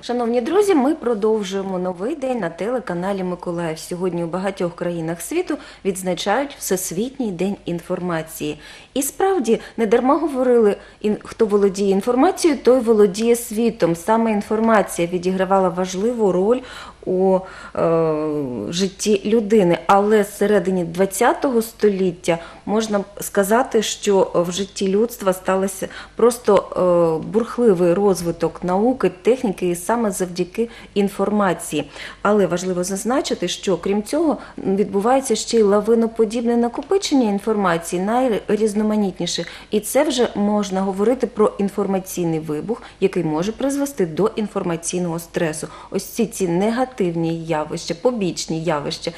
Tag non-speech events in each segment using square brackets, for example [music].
Шановні друзі, ми продовжуємо новий день на телеканалі Миколаїв. Сьогодні у багатьох країнах світу відзначають Всесвітній день інформації. І справді не дарма говорили, хто володіє інформацією, той володіє світом. Саме інформація відігравала важливу роль у е, житті людини. Але середині ХХ століття можна сказати, що в житті людства сталося просто е, бурхливий розвиток науки, техніки і саме завдяки інформації. Але важливо зазначити, що крім цього відбувається ще й лавиноподібне накопичення інформації найрізноманітніше. І це вже можна говорити про інформаційний вибух, який може призвести до інформаційного стресу. Ось ці ці негативні явища, побічні явища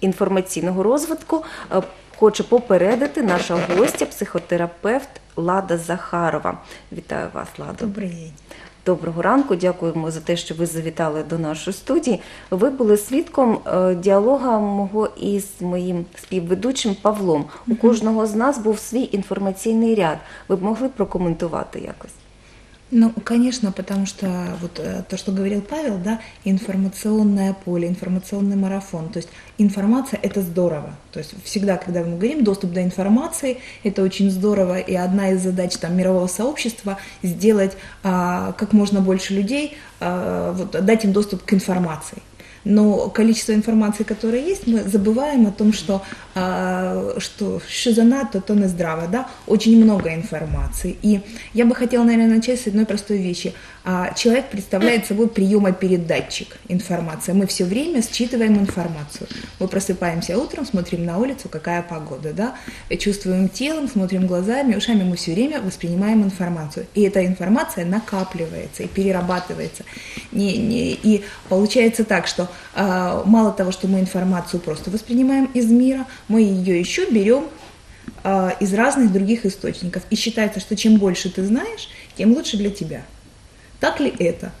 інформаційного розвитку. е, Хочу попередити наша гостя, психотерапевт Лада Захарова. Вітаю вас, Лада. Добрий день. Доброго ранку, дякуємо за те, що ви завітали до нашої студії. Ви були свідком е, діалога мого із моїм співведучим Павлом. У кожного з нас був свій інформаційний ряд. Ви б могли прокоментувати якось? Ну, конечно, потому что вот э, то, что говорил Павел, да, информационное поле, информационный марафон. То есть информация это здорово. То есть всегда, когда мы говорим доступ до информации, это очень здорово. И одна из задач там, мирового сообщества сделать а, как можно больше людей, а, вот, дать им доступ к информации. Но количество информации, которое есть, мы забываем о том, что, а, что що занадто, то не здраво. Да? Очень много информации. И я бы хотела, наверное, начать с одной простой вещи. А, Человек представляет собой приемопередатчик информации. Мы все время считываем информацию. Мы просыпаемся утром, смотрим на улицу, какая погода, да? чувствуем телом, смотрим глазами, ушами, мы все время воспринимаем информацию. И эта информация накапливается и перерабатывается. Не, не, и получается так, что а, мало того, что мы информацию просто воспринимаем из мира, мы ее еще берем а, из разных других источников. И считается, что чем больше ты знаешь, тем лучше для тебя. Так ли это?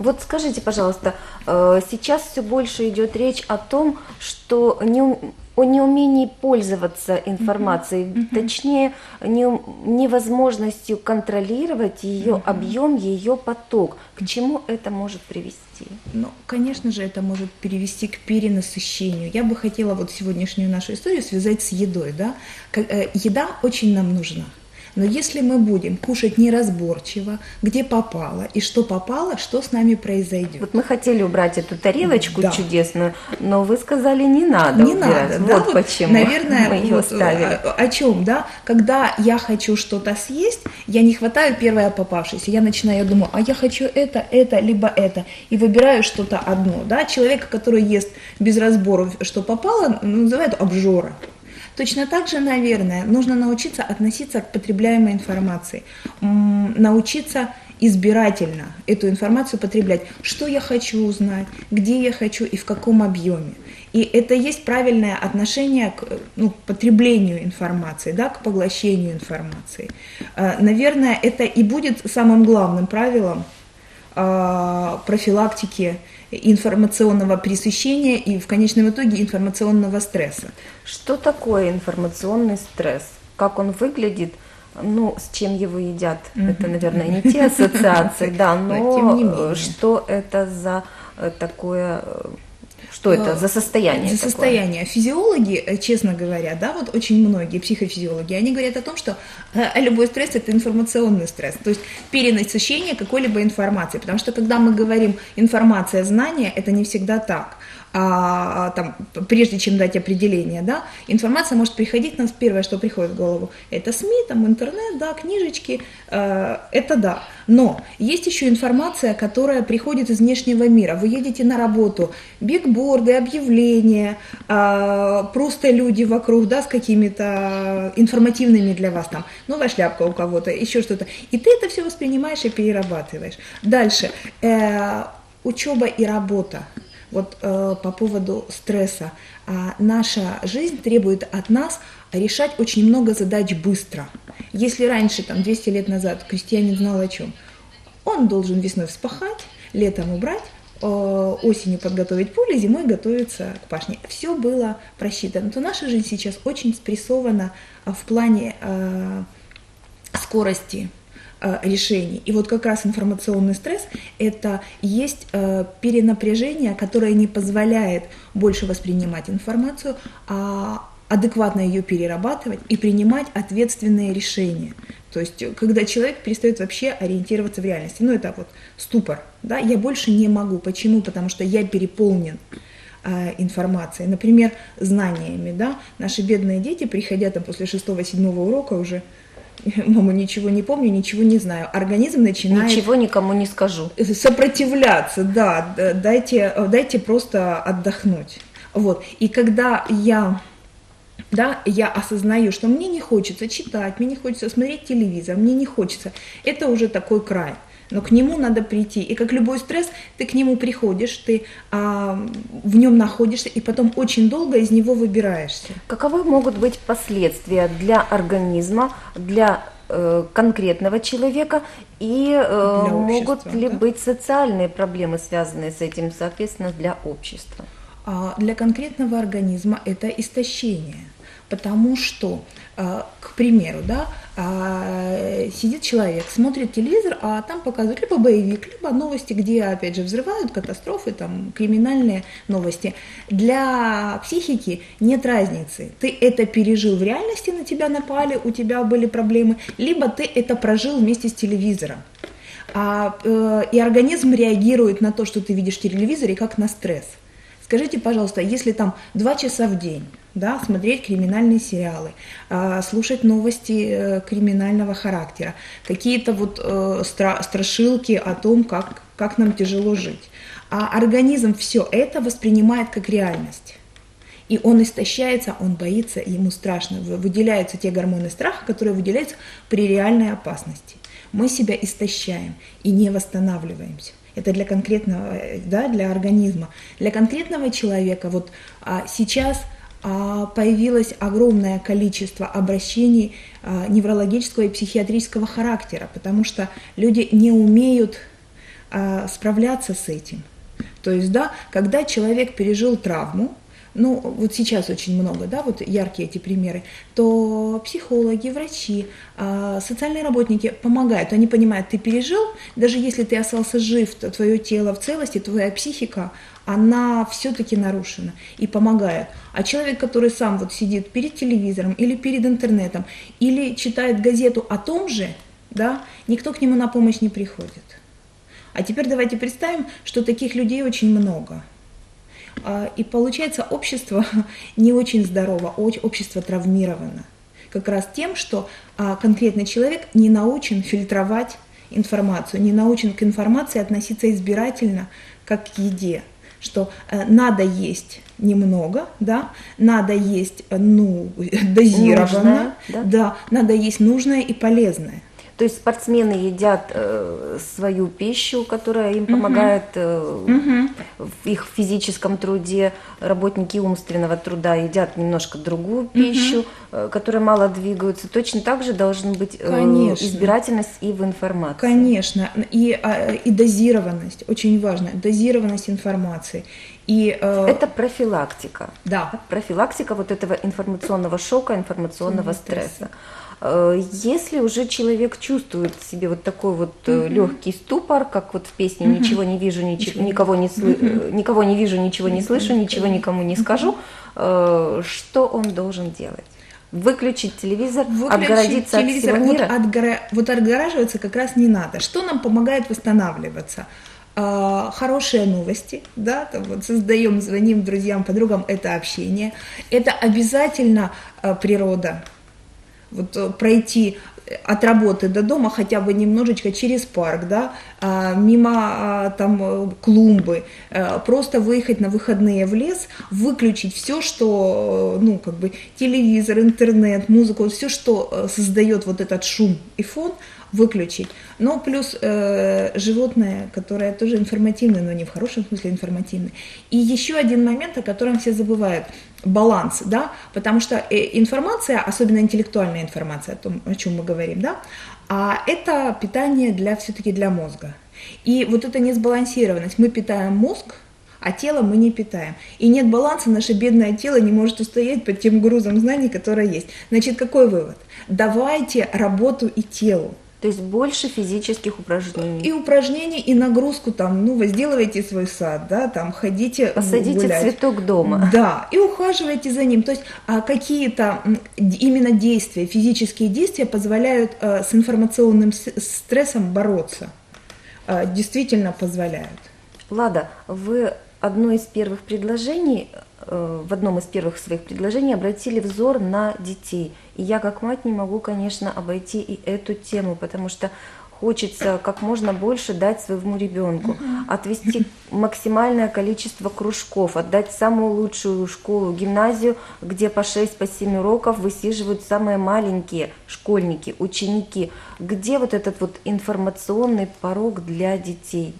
Вот скажите, пожалуйста, э, сейчас все больше идет речь о том, что не, о неумении пользоваться информацией, точнее, не, невозможностью контролировать ее объем, ее поток. К чему это может привести? Ну, конечно же, это может перевести к перенасыщению. Я бы хотела вот сегодняшнюю нашу историю связать с едой, да. Э, Еда очень нам нужна. Но если мы будем кушать неразборчиво, где попало и что попало, что с нами произойдет? Вот мы хотели убрать эту тарелочку Да. чудесную, но вы сказали, не надо не убирать. надо, да, вот, почему наверное, мы ее вот, ставили. О, о чем, да? Когда я хочу что-то съесть, я не хватаю первое попавшееся, я начинаю, я думаю, а я хочу это, это, либо это, и выбираю что-то одно, да? Человек, который ест без разбору, что попало, называют обжора. Точно так же, наверное, нужно научиться относиться к потребляемой информации, научиться избирательно эту информацию потреблять. Что я хочу узнать, где я хочу и в каком объеме. И это есть правильное отношение к ну, потреблению информации, да, к поглощению информации. Э, Наверное, это и будет самым главным правилом а, профилактики информационного пресыщения и в конечном итоге информационного стресса. Что такое информационный стресс? Как он выглядит? Ну, с чем его едят? Это, наверное, не те ассоциации, [laughs] да, Но э, что это за э, такое, э, что это за состояние? За такое? состояние. Физиологи, э, честно говоря, да, вот очень многие психофизиологи, они говорят о том, что э, любой стресс это информационный стресс, то есть перенасыщение какой-либо информации, потому что когда мы говорим информация, знание, это не всегда так. А, там, прежде чем дать определение, да, информация может приходить нас первое, что приходит в голову, это СМИ, там интернет, да, книжечки, э, это да. Но есть еще информация, которая приходит из внешнего мира. Вы едете на работу, бигборды, объявления, а, просто люди вокруг, да, с какими-то информативными для вас там, новая шляпка у кого-то, еще что-то. И ты это все воспринимаешь и перерабатываешь. Дальше. Э, учеба и работа. Вот э, по поводу стресса. А, наша жизнь требует от нас решать очень много задач быстро. Если раньше, там, 200 лет назад, крестьянин знал о чем? Он должен весной вспахать, летом убрать, э, осенью подготовить поле, зимой готовиться к пашне. Все было просчитано. То наша жизнь сейчас очень спрессована а, в плане э, скорости, э, решений. И вот как раз информационный стресс – это есть э, перенапряжение, которое не позволяет больше воспринимать информацию, а адекватно ее перерабатывать и принимать ответственные решения. То есть, когда человек перестает вообще ориентироваться в реальности. Ну, это вот ступор. Да? Я больше не могу. Почему? Потому что я переполнен э, информацией. Например, знаниями. Да? Наши бедные дети, приходя там после шестого-седьмого урока уже [laughs] мама, ничего не помню, ничего не знаю. Организм начинает... Ничего никому не скажу. Сопротивляться, да, дайте, дайте просто отдохнуть. Вот. И когда я да, я осознаю, что мне не хочется читать, мне не хочется смотреть телевизор, мне не хочется. Это уже такой край. Но к нему надо прийти. И как любой стресс, ты к нему приходишь, ты а, в нем находишься, и потом очень долго из него выбираешься. Каковы могут быть последствия для организма, для э, конкретного человека и э, Для могут общества, ли да? быть социальные проблемы, связанные с этим, соответственно, для общества? А для конкретного организма это истощение, потому что, а, к примеру, да, а, сидит человек, смотрит телевизор, а там показывают либо боевик, либо новости, где, опять же, взрывают, катастрофы, там, криминальные новости. Для психики нет разницы. Ты это пережил в реальности, на тебя напали, у тебя были проблемы, либо ты это прожил вместе с телевизором. А, э, и организм реагирует на то, что ты видишь в телевизоре, как на стресс. Скажите, пожалуйста, если там два часа в день, да, смотреть криминальные сериалы, а, слушать новости э, криминального характера, какие-то вот э, стра- страшилки о том, как, как нам тяжело жить, а организм все это воспринимает как реальность. И он истощается, он боится, ему страшно. Вы- Выделяются те гормоны страха, которые выделяются при реальной опасности. Мы себя истощаем и не восстанавливаемся. Это для конкретного, э, да, для организма. Для конкретного человека вот а, сейчас появилось огромное количество обращений а, неврологического и психиатрического характера, потому что люди не умеют а, справляться с этим. То есть, да, когда человек пережил травму, ну, вот сейчас очень много, да, вот яркие эти примеры, то психологи, врачи, а, социальные работники помогают. Они понимают, ты пережил, даже если ты остался жив, то твое тело в целости, твоя психика, она все-таки нарушена и помогает. А человек, который сам вот сидит перед телевизором или перед интернетом, или читает газету о том же, да, никто к нему на помощь не приходит. А теперь давайте представим, что таких людей очень много. А, И получается, общество [laughs] не очень здорово, общество травмировано. Как раз тем, что а, конкретный человек не научен фильтровать информацию, не научен к информации относиться избирательно, как к еде. Что э, надо есть немного, да, надо есть, э, ну, [laughs] дозированно, Нужное, да? да, надо есть нужное и полезное. То есть спортсмены едят э, свою пищу, которая им помогает э, в их физическом труде. Работники умственного труда едят немножко другую пищу, э, которая мало двигаются. Точно так же должна быть э, Конечно. избирательность и в информации. Конечно, и, а, и дозированность, очень важно, дозированность информации. И, э, Это профилактика. да, Профилактика вот этого информационного шока, информационного Информационного стресса. Э, Если уже человек чувствует в себе вот такой вот легкий ступор, как вот в песне «Ничего не вижу, ничего, никого, не сли- э, никого не вижу, ничего не слышу, ничего никому не скажу», э, что он должен делать? Выключить телевизор, Выключить отгородиться телевизор, от всего мира? Вот, отгора- вот отгораживаться как раз не надо. Что нам помогает восстанавливаться? А, хорошие новости, да, там вот создаем, звоним друзьям, подругам, это общение. Это обязательно а, природа. Вот э, пройти от работы до дома хотя бы немножечко через парк, да, а, мимо а, там э, клумбы, э, просто выехать на выходные в лес, выключить все, что, э, ну, как бы телевизор, интернет, музыку, все, что создает вот этот шум и фон, выключить. Но плюс э, животное, которое тоже информативное, но не в хорошем смысле информативное. И еще один момент, о котором все забывают, баланс, да, потому что э, информация, особенно интеллектуальная информация, о том, о чем мы говорим, да, а это питание для все-таки для мозга. И вот эта несбалансированность, мы питаем мозг, а тело мы не питаем. И нет баланса, наше бедное тело не может устоять под тем грузом знаний, которое есть. Значит, какой вывод? Давайте работу и телу. То есть больше физических упражнений. И упражнений, и нагрузку там, ну, возделывайте свой сад, да, там, ходите Посадите гулять. цветок дома. Да, и ухаживайте за ним. То есть а, какие-то именно действия, физические действия позволяют э, с информационным стрессом бороться. А, Действительно позволяют. Лада, вы одно из первых предложений, в одном из первых своих предложений обратили взор на детей. И я как мать не могу, конечно, обойти и эту тему, потому что хочется как можно больше дать своему ребенку, отвести максимальное количество кружков, отдать самую лучшую школу, гимназию, где по 6 по 7 уроков высиживают самые маленькие школьники, ученики. Где вот этот вот информационный порог для детей?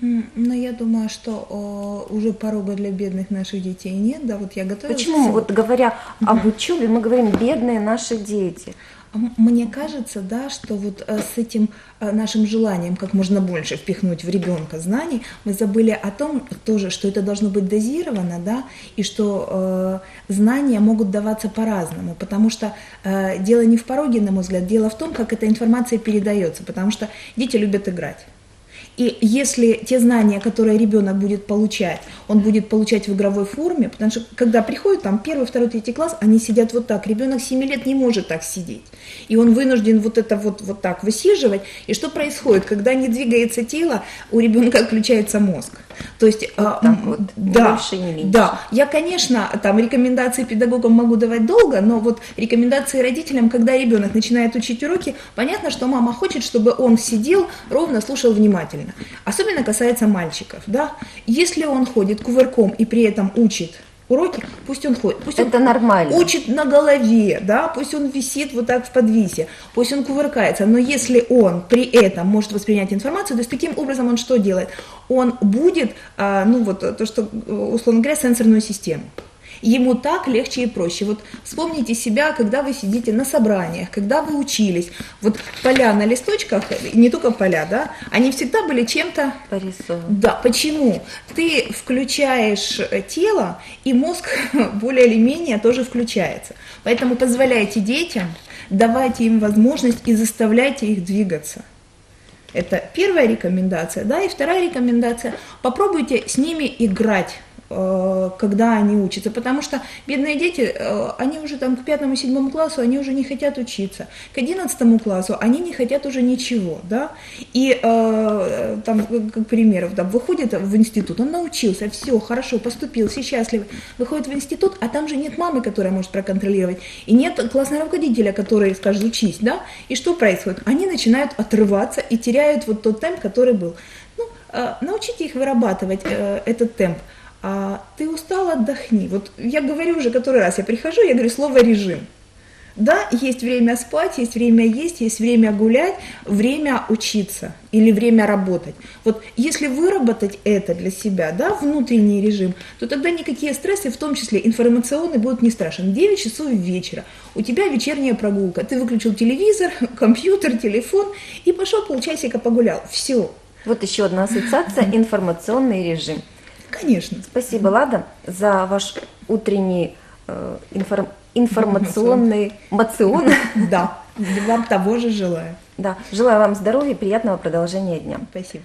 Но я думаю, что о, уже порога для бедных наших детей нет. Да, вот я готовилась. Почему, к вот говоря об учебе, мы говорим бедные наши дети? Мне кажется, да, что вот э, с этим э, нашим желанием как можно больше впихнуть в ребенка знаний, мы забыли о том тоже, что это должно быть дозировано, да, и что э, знания могут даваться по-разному, потому что э, дело не в пороге, на мой взгляд, дело в том, как эта информация передается, потому что дети любят играть. И если те знания, которые ребенок будет получать, он будет получать в игровой форме, потому что когда приходит там первый, второй, третий класс, они сидят вот так. Ребенок 7 лет не может так сидеть. И он вынужден вот это вот, вот так высиживать. И что происходит? Когда не двигается тело, у ребенка отключается мозг. То есть, а, так м, вот, да, больше, не меньше. да, я, конечно, там рекомендации педагогам могу давать долго, но вот рекомендации родителям, когда ребенок начинает учить уроки, понятно, что мама хочет, чтобы он сидел, ровно слушал внимательно. Особенно касается мальчиков, да. Если он ходит кувырком и при этом учит уроки, пусть он ходит, пусть он Это нормально. учит на голове, да, пусть он висит вот так в подвисе, пусть он кувыркается, но если он при этом может воспринять информацию, то есть таким образом он что делает? Он будет, а, ну вот то, что, э, условно говоря, сенсорную систему. Ему так легче и проще. Вот вспомните себя, когда вы сидите на собраниях, когда вы учились. Вот поля на листочках, не только поля, да, они всегда были чем-то Порисован. да, почему? Ты включаешь э, тело, и мозг [laughs] более или менее тоже включается. Поэтому позволяйте детям, давайте им возможность и заставляйте их двигаться. Это первая рекомендация, да, и вторая рекомендация. Попробуйте с ними играть когда они учатся, потому что бедные дети, э, они уже там к пятому, седьмому классу, они уже не хотят учиться, к одиннадцатому классу они не хотят уже ничего, да, и э, там, как пример, там, выходит в институт, он научился, все, хорошо, поступил, все счастливы, выходит в институт, а там же нет мамы, которая может проконтролировать, и нет классного руководителя, который скажет, учись, да, и что происходит? Они начинают отрываться и теряют вот тот темп, который был. Ну, э, научите их вырабатывать э, этот темп, а ты устал, отдохни. Вот я говорю уже который раз, я прихожу, я говорю слово режим. Да, есть время спать, есть время есть, есть время гулять, время учиться или время работать. Вот если выработать это для себя, да, внутренний режим, то тогда никакие стрессы, в том числе информационные, будут не страшны. 9 часов вечера, у тебя вечерняя прогулка, ты выключил телевизор, [laughs] компьютер, телефон и пошел полчасика погулял. Все, Вот еще одна ассоциация – информационный режим. Конечно. Спасибо, Лада, за ваш утренний э, информ- информационный мацион. [laughs] Да, вам того же желаю. Да, желаю вам здоровья и приятного продолжения дня. Спасибо.